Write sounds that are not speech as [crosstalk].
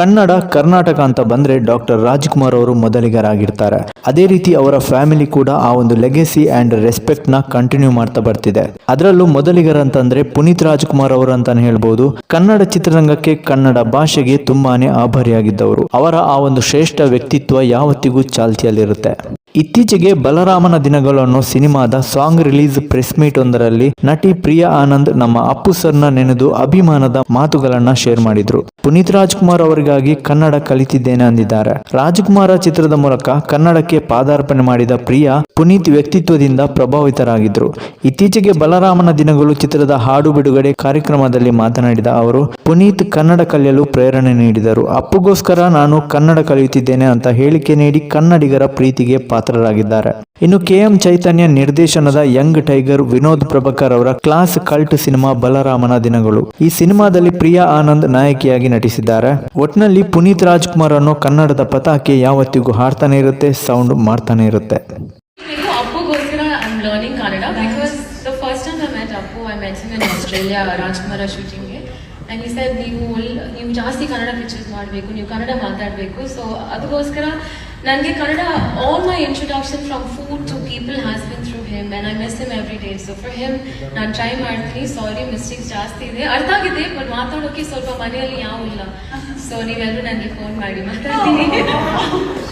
ಕನ್ನಡ, ಕರ್ನಾಟಕ ಅಂತ ಬಂದ್ರೆ ಡಾಕ್ಟರ್ ರಾಜ್ಕುಮಾರ್ ಅವರು ಮೊದಲಿಗರಾಗಿರ್ತಾರೆ. ಅದೇ ರೀತಿ ಅವರ ಫ್ಯಾಮಿಲಿ ಕೂಡ ಆ ಒಂದು ಲೆಗೆಸಿ ಅಂಡ್ ರೆಸ್ಪೆಕ್ಟ್ನ ಕಂಟಿನ್ಯೂ ಮಾಡ್ತಾ ಬರ್ತಿದೆ. ಅದರಲ್ಲೂ ಮೊದಲಿಗರಂತಂದರೆ ಪುನೀತ್ ರಾಜ್ಕುಮಾರ್ ಅವರು ಅಂತಾನೆ ಹೇಳ್ಬೋದು, ಕನ್ನಡ ಚಿತ್ರರಂಗಕ್ಕೆ ಕನ್ನಡ ಭಾಷೆಗೆ ತುಂಬಾನೇ ಆಭಾರಿಯಾಗಿದ್ದವರು. ಅವರ ಆ ಒಂದು ಶ್ರೇಷ್ಠ ವ್ಯಕ್ತಿತ್ವ ಯಾವತ್ತಿಗೂ ಚಾಲ್ತಿಯಲ್ಲಿರುತ್ತೆ. ಇತ್ತೀಚೆಗೆ ಬಲರಾಮನ ದಿನಗಳನ್ನು ಸಿನಿಮಾದ ಸಾಂಗ್ ರಿಲೀಸ್ ಪ್ರೆಸ್ ಮೀಟ್ ಒಂದರಲ್ಲಿ ನಟಿ ಪ್ರಿಯಾ ಆನಂದ್ ನಮ್ಮ ಅಪ್ಪು ಸರ್ನ ನೆನೆದು ಅಭಿಮಾನದ ಮಾತುಗಳನ್ನ ಶೇರ್ ಮಾಡಿದ್ರು. ಪುನೀತ್ ರಾಜ್ಕುಮಾರ್ ಅವರಿಗಾಗಿ ಕನ್ನಡ ಕಲಿತಿದ್ದೇನೆ ಅಂದಿದ್ದಾರೆ. ರಾಜ್ಕುಮಾರ ಚಿತ್ರದ ಮೂಲಕ ಕನ್ನಡಕ್ಕೆ ಪಾದಾರ್ಪಣೆ ಮಾಡಿದ ಪ್ರಿಯಾ ಪುನೀತ್ ವ್ಯಕ್ತಿತ್ವದಿಂದ ಪ್ರಭಾವಿತರಾಗಿದ್ರು. ಇತ್ತೀಚೆಗೆ ಬಲರಾಮನ ದಿನಗಳು ಚಿತ್ರದ ಹಾಡು ಬಿಡುಗಡೆ ಕಾರ್ಯಕ್ರಮದಲ್ಲಿ ಮಾತನಾಡಿದ ಅವರು, ಪುನೀತ್ ಕನ್ನಡ ಕಲಿಯಲು ಪ್ರೇರಣೆ ನೀಡಿದರು. ಅಪ್ಪುಗೋಸ್ಕರ ನಾನು ಕನ್ನಡ ಕಲಿಯುತ್ತಿದ್ದೇನೆ ಅಂತ ಹೇಳಿಕೆ ನೀಡಿ ಕನ್ನಡಿಗರ ಪ್ರೀತಿಗೆ ಪಾತ್ರರಾಗಿದ್ದಾರೆ. ಇನ್ನು ಕೆ ಎಂ ಚೈತನ್ಯ ನಿರ್ದೇಶನದ ಯಂಗ್ ಟೈಗರ್ ವಿನೋದ್ ಪ್ರಭಾಕರ್ ಅವರ ಕ್ಲಾಸ್ ಕಲ್ಟ್ ಸಿನಿಮಾ ಬಲರಾಮನ ದಿನಗಳು. ಈ ಸಿನಿಮಾದಲ್ಲಿ ಪ್ರಿಯಾ ಆನಂದ್ ನಾಯಕಿಯಾಗಿ ನಟಿಸಿದ್ದಾರೆ. ಒಟ್ನಲ್ಲಿ ಪುನೀತ್ ರಾಜ್ಕುಮಾರ್ ಅನ್ನೋ ಕನ್ನಡದ ಪತಾಕೆ ಯಾವತ್ತಿಗೂ ಹಾಡ್ತಾನೆ ಇರುತ್ತೆ, ಸೌಂಡ್ ಮಾಡ್ತಾನೆ ಇರುತ್ತೆ. ಆ್ಯಂಡ್ ಈ ಸರ್ ನೀವು ನೀವು ಜಾಸ್ತಿ ಕನ್ನಡ ಪಿಕ್ಚರ್ಸ್ ಮಾಡಬೇಕು, ನೀವು ಕನ್ನಡ ಮಾತಾಡಬೇಕು. ಸೊ ಅದಕ್ಕೋಸ್ಕರ ನನಗೆ Kannada all my introduction from food to people has been through him and I miss him every day so for him ನಾನು ಟ್ರೈ ಮಾಡ್ತೀನಿ. ಸಾರಿ ಮಿಸ್ಟೇಕ್ಸ್ ಜಾಸ್ತಿ ಇದೆ. ಅರ್ಥ ಆಗಿದೆ ಬಟ್ ಮಾತಾಡೋಕ್ಕೆ ಸ್ವಲ್ಪ ಮನೆಯಲ್ಲಿ ಯಾವ ಇಲ್ಲ. ಸೊ ನೀವೆಲ್ಲರೂ ನನಗೆ ಫೋನ್ ಮಾಡಿ ಮಾತಾಡ್ತೀನಿ. [laughs]